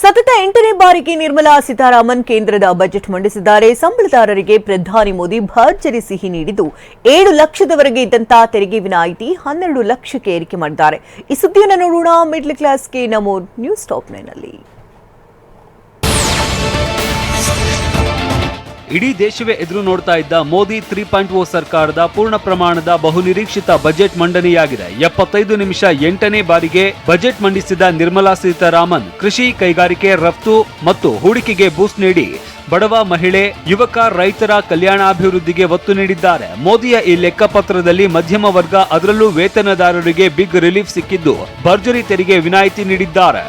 ಸತತ ಎಂಟನೇ ಬಾರಿಗೆ ನಿರ್ಮಲಾ ಸೀತಾರಾಮನ್ ಕೇಂದ್ರದ ಬಜೆಟ್ ಮಂಡಿಸಿದ್ದಾರೆ. ಸಂಬಳದಾರರಿಗೆ ಪ್ರಧಾನಿ ಮೋದಿ ಭರ್ಜರಿ ಸಿಹಿ ನೀಡಿದ್ದು ಏಳು ಲಕ್ಷದವರೆಗೆ ಇದ್ದಂತಹ ತೆರಿಗೆ ವಿನಾಯಿತಿ ಹನ್ನೆರಡು ಲಕ್ಷಕ್ಕೆ ಏರಿಕೆ ಮಾಡಿದ್ದಾರೆ. ಈ ಸುದ್ದಿಯನ್ನು ನೋಡೋಣ. ಮಿಡ್ಲ್ ಕ್ಲಾಸ್ಗೆ ನಮೋ ನ್ಯೂಸ್ ಟಾಪ್ ಇಡೀ ದೇಶವೇ ಎದುರು ನೋಡ್ತಾ ಇದ್ದ ಮೋದಿ ತ್ರೀ ಪಾಯಿಂಟ್ ಓ ಸರ್ಕಾರದ ಪೂರ್ಣ ಪ್ರಮಾಣದ ಬಹುನಿರೀಕ್ಷಿತ ಬಜೆಟ್ ಮಂಡನೆಯಾಗಿದೆ. ಎಪ್ಪತ್ತೈದು ನಿಮಿಷ ಎಂಟನೇ ಬಾರಿಗೆ ಬಜೆಟ್ ಮಂಡಿಸಿದ ನಿರ್ಮಲಾ ಸೀತಾರಾಮನ್ ಕೃಷಿ ಕೈಗಾರಿಕೆ ರಫ್ತು ಮತ್ತು ಹೂಡಿಕೆಗೆ ಬೂಸ್ಟ್ ನೀಡಿ ಬಡವ ಮಹಿಳೆ, ಯುವಕ, ರೈತರ ಕಲ್ಯಾಣಾಭಿವೃದ್ಧಿಗೆ ಒತ್ತು ನೀಡಿದ್ದಾರೆ. ಮೋದಿಯ ಈ ಲೆಕ್ಕಪತ್ರದಲ್ಲಿ ಮಧ್ಯಮ ವರ್ಗ ಅದರಲ್ಲೂ ವೇತನದಾರರಿಗೆ ಬಿಗ್ ರಿಲೀಫ್ ಸಿಕ್ಕಿದ್ದು ಭರ್ಜರಿ ತೆರಿಗೆ ವಿನಾಯಿತಿ ನೀಡಿದ್ದಾರೆ.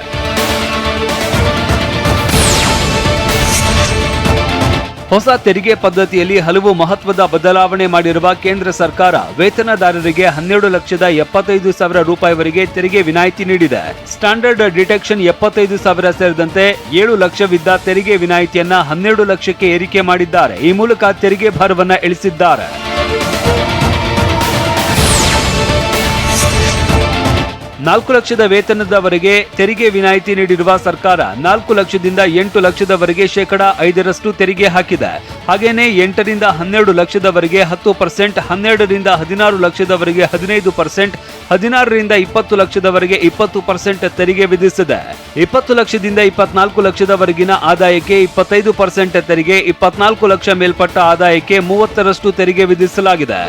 ಹೊಸ ತೆರಿಗೆ ಪದ್ಧತಿಯಲ್ಲಿ ಹಲವು ಮಹತ್ವದ ಬದಲಾವಣೆ ಮಾಡಿರುವ ಕೇಂದ್ರ ಸರ್ಕಾರ ವೇತನದಾರರಿಗೆ ಹನ್ನೆರಡು ಲಕ್ಷದ ಎಪ್ಪತ್ತೈದು ಸಾವಿರ ರೂಪಾಯಿವರೆಗೆ ತೆರಿಗೆ ವಿನಾಯಿತಿ ನೀಡಿದೆ. ಸ್ಟ್ಯಾಂಡರ್ಡ್ ಡಿಟೆಕ್ಷನ್ ಎಪ್ಪತ್ತೈದು ಸಾವಿರ ಸೇರಿದಂತೆ ಏಳು ಲಕ್ಷವಿದ್ದ ತೆರಿಗೆ ವಿನಾಯಿತಿಯನ್ನ ಹನ್ನೆರಡು ಲಕ್ಷಕ್ಕೆ ಏರಿಕೆ ಮಾಡಿದ್ದಾರೆ. ಈ ಮೂಲಕ ತೆರಿಗೆ ಭಾರವನ್ನ ಇಳಿಸಿದ್ದಾರೆ. ನಾಲ್ಕು ಲಕ್ಷದ ವೇತನದವರೆಗೆ ತೆರಿಗೆ ವಿನಾಯಿತಿ ನೀಡಿರುವ ಸರ್ಕಾರ ನಾಲ್ಕು ಲಕ್ಷದಿಂದ ಎಂಟು ಲಕ್ಷದವರೆಗೆ ಶೇಕಡ ಐದರಷ್ಟು ತೆರಿಗೆ ಹಾಕಿದೆ. ಹಾಗೆಯೇ ಎಂಟರಿಂದ ಹನ್ನೆರಡು ಲಕ್ಷದವರೆಗೆ ಹತ್ತು ಪರ್ಸೆಂಟ್, ಹನ್ನೆರಡರಿಂದ ಹದಿನಾರು ಲಕ್ಷದವರೆಗೆ ಹದಿನೈದು ಪರ್ಸೆಂಟ್, ಹದಿನಾರರಿಂದ ಇಪ್ಪತ್ತು ಲಕ್ಷದವರೆಗೆ ಇಪ್ಪತ್ತು ಪರ್ಸೆಂಟ್ ತೆರಿಗೆ ವಿಧಿಸಿದೆ. ಇಪ್ಪತ್ತು ಲಕ್ಷದಿಂದ ಇಪ್ಪತ್ನಾಲ್ಕು ಲಕ್ಷದವರೆಗಿನ ಆದಾಯಕ್ಕೆ ಇಪ್ಪತ್ತೈದು ಪರ್ಸೆಂಟ್ ತೆರಿಗೆ, ಇಪ್ಪತ್ನಾಲ್ಕು ಲಕ್ಷ ಮೇಲ್ಪಟ್ಟ ಆದಾಯಕ್ಕೆ ಮೂವತ್ತರಷ್ಟು ತೆರಿಗೆ ವಿಧಿಸಲಾಗಿದೆ.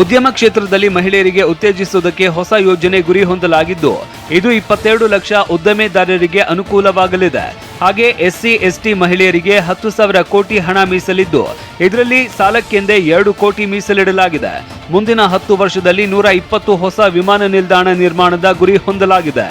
ಉದ್ಯಮ ಕ್ಷೇತ್ರದಲ್ಲಿ ಮಹಿಳೆಯರಿಗೆ ಉತ್ತೇಜಿಸುವುದಕ್ಕೆ ಹೊಸ ಯೋಜನೆ ಗುರಿ ಹೊಂದಲಾಗಿದ್ದು, ಇದು ಇಪ್ಪತ್ತೆರಡು ಲಕ್ಷ ಉದ್ಯಮೆದಾರರಿಗೆ ಅನುಕೂಲವಾಗಲಿದೆ. ಹಾಗೆ ಎಸ್ಸಿ, ಎಸ್ಟಿ ಮಹಿಳೆಯರಿಗೆ ಹತ್ತು ಸಾವಿರ ಕೋಟಿ ಹಣ ಮೀಸಲಿದ್ದು, ಇದರಲ್ಲಿ ಸಾಲಕ್ಕೆಂದೇ ಎರಡು ಕೋಟಿ ಮೀಸಲಿಡಲಾಗಿದೆ. ಮುಂದಿನ ಹತ್ತು ವರ್ಷದಲ್ಲಿ ನೂರ ಇಪ್ಪತ್ತು ಹೊಸ ವಿಮಾನ ನಿಲ್ದಾಣ ನಿರ್ಮಾಣದ ಗುರಿ ಹೊಂದಲಾಗಿದೆ.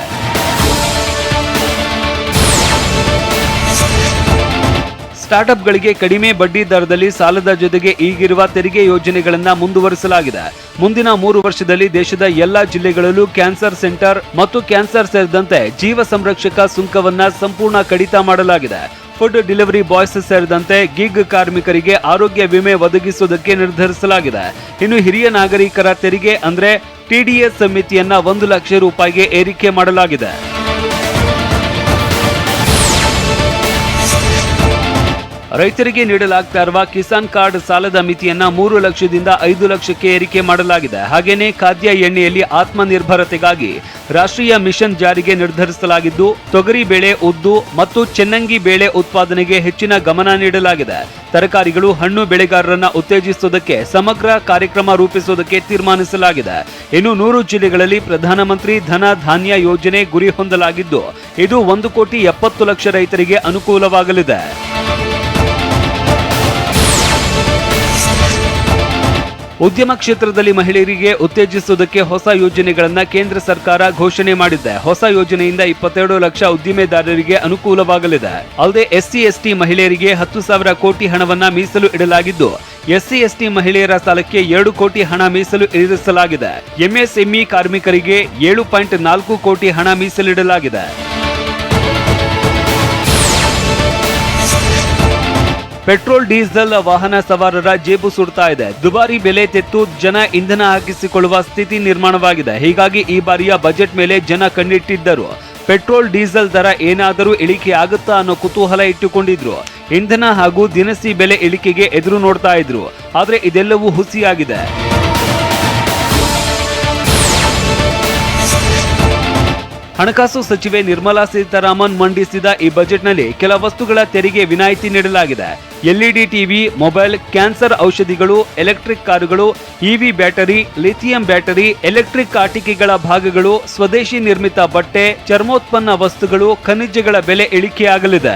ಸ್ಟಾರ್ಟ್ಅಪ್ಗಳಿಗೆ ಕಡಿಮೆ ಬಡ್ಡಿ ದರದಲ್ಲಿ ಸಾಲದ ಜೊತೆಗೆ ಈಗಿರುವ ತೆರಿಗೆ ಯೋಜನೆಗಳನ್ನು ಮುಂದುವರಿಸಲಾಗಿದೆ. ಮುಂದಿನ ಮೂರು ವರ್ಷದಲ್ಲಿ ದೇಶದ ಎಲ್ಲಾ ಜಿಲ್ಲೆಗಳಲ್ಲೂ ಕ್ಯಾನ್ಸರ್ ಸೆಂಟರ್ ಮತ್ತು ಕ್ಯಾನ್ಸರ್ ಸೇರಿದಂತೆ ಜೀವ ಸಂರಕ್ಷಕ ಸುಂಕವನ್ನ ಸಂಪೂರ್ಣ ಕಡಿತ ಮಾಡಲಾಗಿದೆ. ಫುಡ್ ಡೆಲಿವರಿ ಬಾಯ್ಸ್ ಸೇರಿದಂತೆ ಗಿಗ್ ಕಾರ್ಮಿಕರಿಗೆ ಆರೋಗ್ಯ ವಿಮೆ ಒದಗಿಸುವುದಕ್ಕೆ ನಿರ್ಧರಿಸಲಾಗಿದೆ. ಇನ್ನು ಹಿರಿಯ ನಾಗರಿಕರ ತೆರಿಗೆ ಅಂದ್ರೆ ಟಿಡಿಎಸ್ ಸಮಿತಿಯನ್ನ ಒಂದು ಲಕ್ಷ ರೂಪಾಯಿಗೆ ಏರಿಕೆ ಮಾಡಲಾಗಿದೆ. ರೈತರಿಗೆ ನೀಡಲಾಗ್ತಾ ಇರುವ ಕಿಸಾನ್ ಕಾರ್ಡ್ ಸಾಲದ ಮಿತಿಯನ್ನ ಮೂರು ಲಕ್ಷದಿಂದ ಐದು ಲಕ್ಷಕ್ಕೆ ಏರಿಕೆ ಮಾಡಲಾಗಿದೆ. ಹಾಗೆಯೇ ಖಾದ್ಯ ಎಣ್ಣೆಯಲ್ಲಿ ಆತ್ಮನಿರ್ಭರತೆಗಾಗಿ ರಾಷ್ಟ್ರೀಯ ಮಿಷನ್ ಜಾರಿಗೆ ನಿರ್ಧರಿಸಲಾಗಿದ್ದು, ತೊಗರಿ ಬೇಳೆ ಉದ್ದು ಮತ್ತು ಚೆನ್ನಂಗಿ ಬೇಳೆ ಉತ್ಪಾದನೆಗೆ ಹೆಚ್ಚಿನ ಗಮನ ನೀಡಲಾಗಿದೆ. ತರಕಾರಿಗಳು ಹಣ್ಣು ಬೆಳೆಗಾರರನ್ನ ಉತ್ತೇಜಿಸುವುದಕ್ಕೆ, ಸಮಗ್ರ ಕಾರ್ಯಕ್ರಮ ರೂಪಿಸುವುದಕ್ಕೆ ತೀರ್ಮಾನಿಸಲಾಗಿದೆ. ಇನ್ನು ನೂರು ಜಿಲ್ಲೆಗಳಲ್ಲಿ ಪ್ರಧಾನಮಂತ್ರಿ ಧನ ಧಾನ್ಯ ಯೋಜನೆ ಗುರಿ ಹೊಂದಲಾಗಿದ್ದು, ಇದು ಒಂದು ಕೋಟಿ ಎಪ್ಪತ್ತು ಲಕ್ಷ ರೈತರಿಗೆ ಅನುಕೂಲವಾಗಲಿದೆ. ಉದ್ಯಮ ಕ್ಷೇತ್ರದಲ್ಲಿ ಮಹಿಳೆಯರಿಗೆ ಉತ್ತೇಜಿಸುವುದಕ್ಕೆ ಹೊಸ ಯೋಜನೆಗಳನ್ನು ಕೇಂದ್ರ ಸರ್ಕಾರ ಘೋಷಣೆ ಮಾಡಿದೆ. ಹೊಸ ಯೋಜನೆಯಿಂದ ಇಪ್ಪತ್ತೆರಡು ಲಕ್ಷ ಉದ್ದಿಮೆದಾರರಿಗೆ ಅನುಕೂಲವಾಗಲಿದೆ. ಅಲ್ಲದೆ ಎಸ್ಸಿ, ಎಸ್ಟಿ ಮಹಿಳೆಯರಿಗೆ ಹತ್ತು ಸಾವಿರ ಕೋಟಿ ಹಣವನ್ನು ಮೀಸಲು ಇಡಲಾಗಿದ್ದು, ಎಸ್ಸಿ, ಎಸ್ಟಿ ಮಹಿಳೆಯರ ಸಾಲಕ್ಕೆ ಎರಡು ಕೋಟಿ ಹಣ ಮೀಸಲು ಇರಿಸಲಾಗಿದೆ. ಎಂಎಸ್ಎಂಇ ಕಾರ್ಮಿಕರಿಗೆ ಏಳು ಪಾಯಿಂಟ್ ನಾಲ್ಕು ಕೋಟಿ ಹಣ ಮೀಸಲಿಡಲಾಗಿದೆ ಪೆಟ್ರೋಲ್, ಡೀಸೆಲ್, ವಾಹನ ಸವಾರರ ಜೇಬು ಸುಡ್ತಾ ಇದೆ. ದುಬಾರಿ ಬೆಲೆ ತೆತ್ತು ಜನ ಇಂಧನ ಹಾಕಿಸಿಕೊಳ್ಳುವ ಸ್ಥಿತಿ ನಿರ್ಮಾಣವಾಗಿದೆ. ಹೀಗಾಗಿ ಈ ಬಾರಿಯ ಬಜೆಟ್ ಮೇಲೆ ಜನ ಕಣ್ಣಿಟ್ಟಿದ್ದರು. ಪೆಟ್ರೋಲ್, ಡೀಸೆಲ್ ದರ ಏನಾದರೂ ಇಳಿಕೆ ಆಗುತ್ತಾ ಅನ್ನೋ ಕುತೂಹಲ ಇಟ್ಟುಕೊಂಡಿದ್ರು. ಇಂಧನ ಹಾಗೂ ದಿನಸಿ ಬೆಲೆ ಇಳಿಕೆಗೆ ಎದುರು ನೋಡ್ತಾ ಇದ್ರು. ಆದರೆ ಇದೆಲ್ಲವೂ ಹುಸಿಯಾಗಿದೆ. ಹಣಕಾಸು ಸಚಿವೆ ನಿರ್ಮಲಾ ಸೀತಾರಾಮನ್ ಮಂಡಿಸಿದ ಈ ಬಜೆಟ್ನಲ್ಲಿ ಕೆಲ ವಸ್ತುಗಳ ತೆರಿಗೆ ವಿನಾಯಿತಿ ನೀಡಲಾಗಿದೆ. ಎಲ್ಇಡಿ ಟಿವಿ, ಮೊಬೈಲ್, ಕ್ಯಾನ್ಸರ್ ಔಷಧಿಗಳು, ಎಲೆಕ್ಟ್ರಿಕ್ ಕಾರುಗಳು EV battery, lithium battery, electric ಆಟಿಕೆಗಳ ಭಾಗಗಳು, ಸ್ವದೇಶಿ ನಿರ್ಮಿತ ಬಟ್ಟೆ, ಚರ್ಮೋತ್ಪನ್ನ ವಸ್ತುಗಳು, ಖನಿಜಗಳ ಬೆಲೆ ಇಳಿಕೆಯಾಗಲಿದೆ.